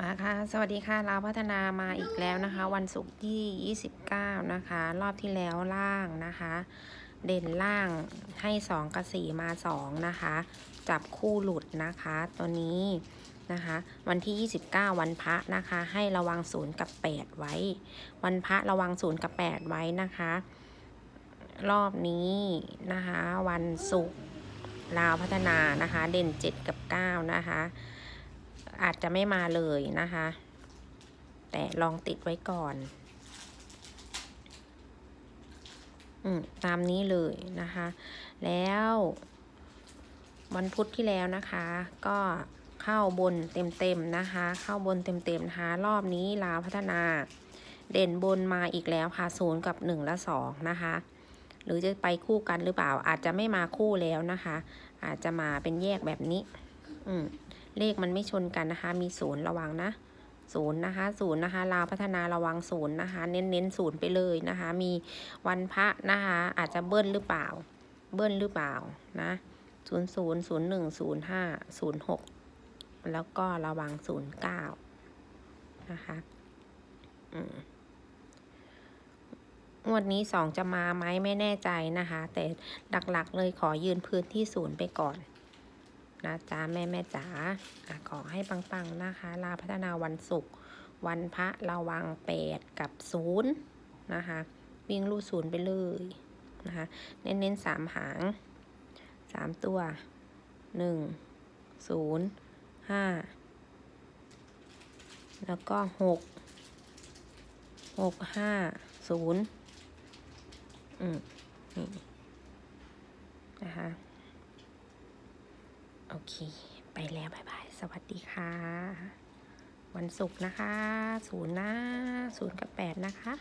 มาค่ะ สวัสดีค่ะเราวพัฒนามาอีกแล้วนะคะ วันศุกร์ที่ 29 นะคะ รอบที่แล้วล่างนะคะ เด่นล่างให้ 2 กับ 4 มา 2 นะคะ จับคู่หลุดนะคะ ตัวนี้นะคะ วันที่ 29 วันพระนะคะ ให้ระวัง 0 กับ 8 ไว้ วันพระระวัง 0 กับ 8 ไว้นะคะ รอบนี้นะคะ วันศุกร์ลาวพัฒนานะคะ เด่น 7 กับ 9 นะคะ อาจจะไม่มาเลยนะคะ แต่ลองติดไว้ก่อน อืมตามนี้เลยนะคะ แล้ววันพุธที่แล้วนะคะ ก็เข้าบนเต็มๆนะคะ เข้าบนเต็มๆนะคะ รอบนี้ลาวพัฒนา เด่นบนมาอีกแล้วค่ะศูนย์กับหนึ่งและสองนะคะ หรือจะไปคู่กันหรือเปล่า อาจจะไม่มาคู่แล้วนะคะ อาจจะมาเป็นแยกแบบนี้ อืม เลขมันไม่ชนกันนะคะ มีศูนย์ระวังนะศูนย์นะคะศูนย์นะคะลาวพัฒนาระวังศูนย์นะคะ เน้นเน้นศูนย์ไปเลยนะคะ มีวันพระนะคะ อาจจะเบิ้ลหรือเปล่า เบิ้ลหรือเปล่านะศูนย์ศูนย์ศูนย์หนึ่งศูนย์ห้าศูนย์หกแล้วก็ระวังศูนย์เก้านะคะอืมงวดนี้สองจะมาไหมไม่แน่ใจนะคะ แต่หลักๆเลยขอยืนพื้นที่ศูนย์ไปก่อน นะจ๊ะแม่แม่จ๋าขอให้ปังๆนะคะ ลาพัฒนาวันศุกร์วันพระระวังแปดกับศูนย์นะคะ วิ่งลู่ศูนย์ไปเลยนะคะ เน้นเน้นๆสามหางสามตัวหนึ่งศูนย์ห้าแล้วก็หกหกห้าศูนย์อืมนี่นะคะ โอเค ไปแล้วบ๊ายบาย สวัสดีค่ะ วันศุกร์นะคะ ศูนย์นะศูนย์กับแปดนะคะ